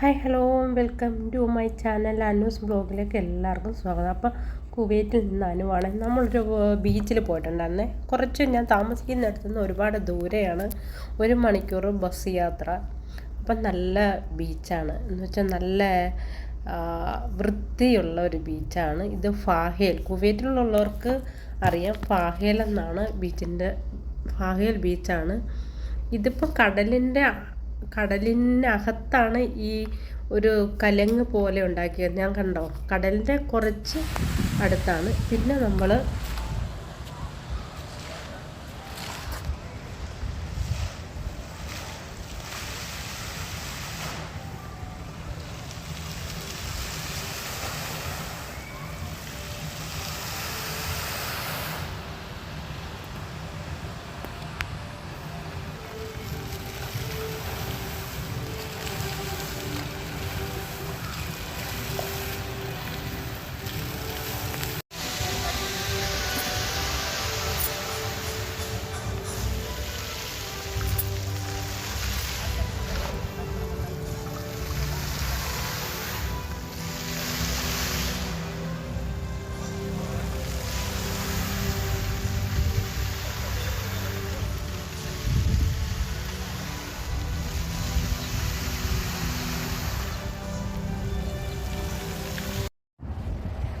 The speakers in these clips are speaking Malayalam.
Hi hello welcome to my channel Anu's ബ്ലോഗിലേക്ക് എല്ലാവർക്കും സ്വാഗതം. അപ്പോൾ കുവൈറ്റിൽ നിന്ന് അനുവാണ് നമ്മളൊരു ബീച്ചിൽ പോയിട്ടുണ്ടായിരുന്നേ. കുറച്ച് ഞാൻ താമസിക്കുന്നിടത്തു നിന്ന് ഒരുപാട് ദൂരെയാണ്. ഒരു മണിക്കൂർ ബസ് യാത്ര. അപ്പം നല്ല ബീച്ചാണ് എന്ന് വെച്ചാൽ നല്ല വൃത്തിയുള്ള ഒരു ബീച്ചാണ് ഇത് ഫാഹേൽ. കുവൈറ്റിലുള്ളവർക്ക് അറിയാം ഫാഹേൽ എന്നാണ് ബീച്ചിന്റെ ഫാഹേൽ ബീച്ചാണ് ഇതിപ്പോൾ കടലിന്റെ കടലിനകത്താണ് ഈ ഒരു കലങ്ങ് പോലെ ഉണ്ടാക്കിയത്. ഞാൻ കണ്ടോ? കടലിന്റെ കുറച്ച് അടുത്താണ്. പിന്നെ നമ്മൾ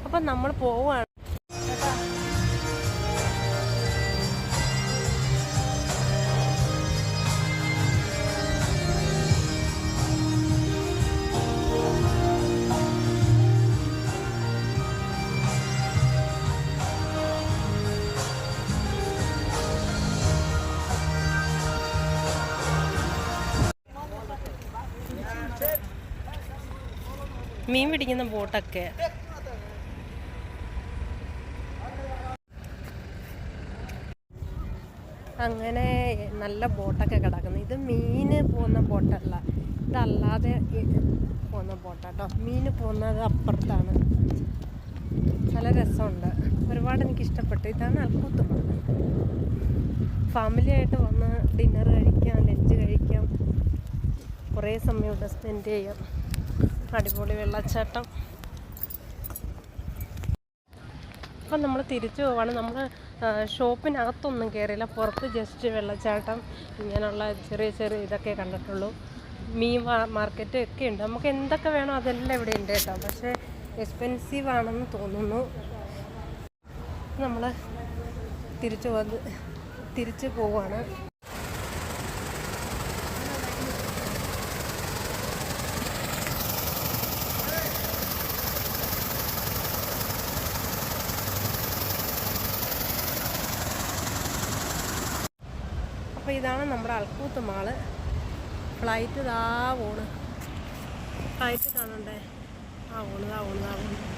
അപ്പം നമ്മൾ പോവുകയാണ് മീൻ പിടിക്കുന്ന ബോട്ടൊക്കെ. അങ്ങനെ നല്ല ബോട്ടൊക്കെ കിടക്കുന്നു. ഇത് മീന് പോകുന്ന ബോട്ടല്ല. ഇതല്ലാതെ പോകുന്ന ബോട്ടാട്ടോ മീന് പോകുന്നത് അപ്പുറത്താണ്. നല്ല രസമുണ്ട്. ഒരുപാട് എനിക്ക് ഇഷ്ടപ്പെട്ടു. ഇതാണ് അൽക്കൂത്തുമ ഫാമിലി ആയിട്ട് വന്ന് ഡിന്നർ കഴിക്കാം ലഞ്ച് കഴിക്കാം. കുറേ സമയം ഇവിടെ സ്പെൻഡ് ചെയ്യാം. അടിപൊളി വെള്ളച്ചാട്ടം. അപ്പം നമ്മൾ തിരിച്ചു പോവാണ്. നമ്മൾ ഷോപ്പിനകത്തൊന്നും കയറിയില്ല പുറത്ത് ജസ്റ്റ് വെള്ളച്ചാട്ടം ഇങ്ങനെയുള്ള ചെറിയ ചെറിയ ഇതൊക്കെ കണ്ടിട്ടുള്ളൂ. മീൻ മാർക്കറ്റ് ഒക്കെ ഉണ്ട്. നമുക്ക് എന്തൊക്കെ വേണോ അതെല്ലാം ഇവിടെ ഉണ്ട് കേട്ടോ. പക്ഷേ എക്സ്പെൻസീവ് ആണെന്ന് തോന്നുന്നു. നമ്മൾ തിരിച്ചു വന്ന് തിരിച്ചു പോവാണ്. അപ്പോൾ ഇതാണ് നമ്മുടെ അൽക്കൂത്ത് മാൾ. ഫ്ലൈറ്റ് ഇതാ പോണ്. ഫ്ലൈറ്റ് കാണണ്ടേ? ആ ഓണ് ആ ഓണ് ആ ഓണ്